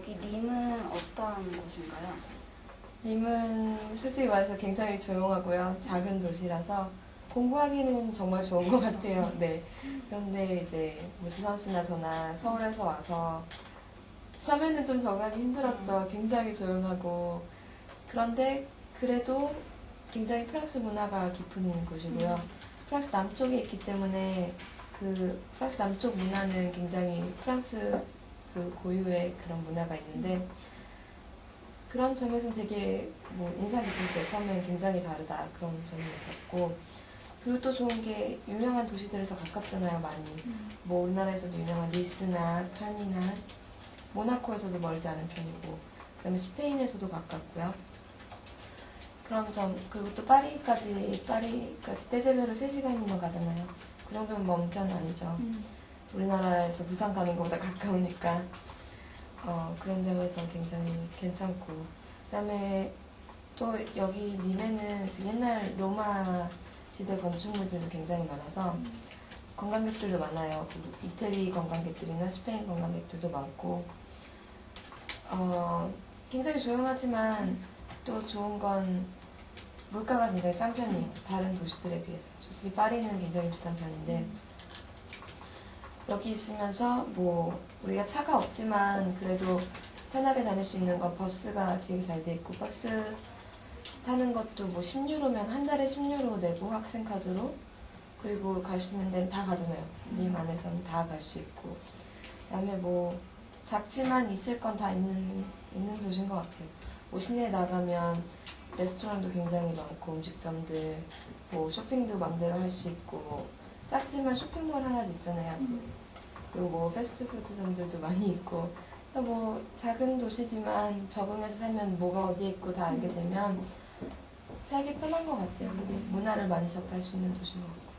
여기 님은 어떤 곳인가요? 님은 솔직히 말해서 굉장히 조용하고요. 작은 도시라서 공부하기는 정말 좋은 것 같아요. 네. 그런데 이제 뭐 지선 씨나 저나 서울에서 와서 처음에는 좀 적응하기 힘들었죠. 굉장히 조용하고 그런데 그래도 굉장히 프랑스 문화가 깊은 곳이고요. 프랑스 남쪽에 있기 때문에 그 프랑스 남쪽 문화는 굉장히 프랑스 그 고유의 그런 문화가 있는데 그런 점에서는 되게 뭐 인상 깊었어요. 처음엔 굉장히 다르다 그런 점이 있었고 그리고 또 좋은 게 유명한 도시들에서 가깝잖아요, 많이. 뭐 우리나라에서도 유명한 니스나 칸이나 모나코에서도 멀지 않은 편이고 그다음에 스페인에서도 가깝고요. 그런 점 그리고 또 파리까지 파리까지 떼제베로 3시간이면 가잖아요. 그 정도면 먼 편 아니죠. 우리나라에서 부산 가는 것보다 가까우니까 어, 그런 점에서 굉장히 괜찮고 그다음에 또 여기 님에는 그 옛날 로마 시대 건축물들도 굉장히 많아서 관광객들도 많아요. 그 이태리 관광객들이나 스페인 관광객들도 많고 어, 굉장히 조용하지만 또 좋은 건 물가가 굉장히 싼 편이에요. 다른 도시들에 비해서. 솔직히 파리는 굉장히 비싼 편인데 여기 있으면서 뭐 우리가 차가 없지만 그래도 편하게 다닐 수 있는 건 버스가 되게 잘 돼 있고 버스 타는 것도 뭐 10유로면 한 달에 10유로 내고 학생 카드로 그리고 갈 수 있는 데는 다 가잖아요. 님 안에서는 다 갈 수 있고 그다음에 뭐 작지만 있을 건 다 있는 있는 도시인 것 같아요. 뭐 시내에 나가면 레스토랑도 굉장히 많고 음식점들 뭐 쇼핑도 마음대로 할 수 있고 작지만 쇼핑몰 하나도 있잖아요. 그리고 뭐 패스트푸드점들도 많이 있고 그러니까 뭐 작은 도시지만 적응해서 살면 뭐가 어디에 있고 다 알게 되면 살기 편한 것 같아요. 문화를 많이 접할 수 있는 도시인 것 같고.